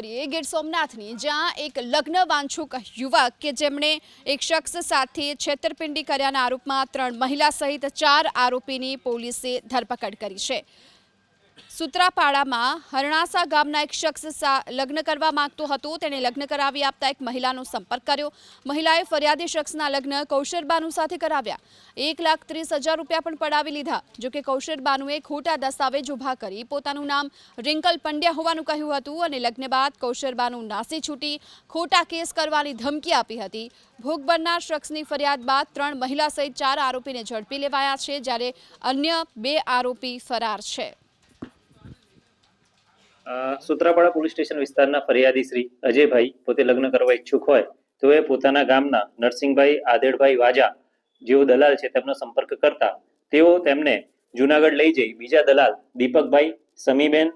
કરીએ ગીર સોમનાથની, જ્યાં એક લગ્ન વાંછુક યુવક કે જેમણે એક શખ્સ સાથે છેતરપિંડી કર્યાના આરોપમાં ત્રણ મહિલા સહિત ચાર આરોપીની પોલીસે ધરપકડ કરી છે. સૂત્રાપાડામાં હરણાસા ગામના એક શખ્સ લગ્ન કરવા માંગતો હતો. તેણે લગ્ન કરાવી આપતા એક મહિલાનો સંપર્ક કર્યો. મહિલાએ ફરિયાદી શખ્સના લગ્ન કૌશરબાનુ સાથે કરાવ્યા. એક લાખ ત્રીસ હજાર રૂપિયા પણ પડાવી લીધા. જોકે કૌશરબાનુએ ખોટા દસ્તાવેજ ઊભા કરી પોતાનું નામ રિંકલ પંડ્યા હોવાનું કહ્યું હતું અને લગ્ન બાદ કૌશરબાનુ નાસી છૂટી ખોટા કેસ કરવાની ધમકી આપી હતી. ભોગ બનનાર શખ્સની ફરિયાદ બાદ ત્રણ મહિલા સહિત ચાર આરોપીને ઝડપી લેવાયા છે, જ્યારે અન્ય બે આરોપી ફરાર છે. સૂત્રાપાડા પોલીસ સ્ટેશન વિસ્તારના ફરિયાદી શ્રી અજયભાઈ પોતે લગ્ન કરવા ઈચ્છુક હોય, તો એ પોતાના ગામના નરસિંહભાઈ આદેડભાઈ વાજા, જેઓ દલાલ છે, તેમનો સંપર્ક કરતા, તેઓ તેમને જુનાગઢ લઈ જઈ બીજા દલાલ દીપકભાઈ, સમીબેન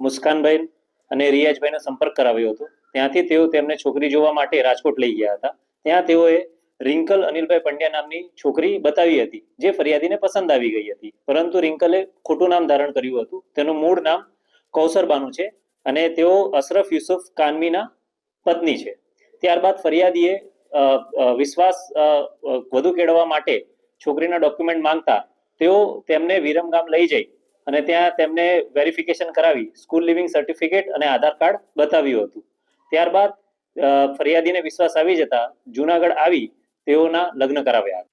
મુસ્કાનભાઈ અને રિયાજભાઈનો સંપર્ક કરાવ્યો હતો. ત્યાંથી તેઓ તેમને છોકરી જોવા માટે રાજકોટ લઈ ગયા હતા. ત્યાં તેઓએ રિંકલ અનિલભાઈ પંડ્યા નામની છોકરી બતાવી હતી, જે ફરિયાદીને પસંદ આવી ગઈ હતી. પરંતુ રિંકલે ખોટું નામ ધારણ કર્યું હતું. તેનું મૂળ નામ કૌસરબાનુ છે અને તેઓ અશરફ યુસુફ કાનવીના પત્ની છે. ત્યારબાદ ફરિયાદીએ વિશ્વાસ વધુ કેળવવા માટે છોકરીના ડોક્યુમેન્ટ માંગતા તેઓ તેમને વિરમગામ લઈ જઈ અને ત્યાં તેમને વેરિફિકેશન કરાવી સ્કૂલ લિવિંગ સર્ટિફિકેટ અને આધાર કાર્ડ બતાવ્યું હતું. ત્યારબાદ ફરિયાદીને વિશ્વાસ આવી જતા જુનાગઢ આવી તેઓના લગ્ન કરાવ્યા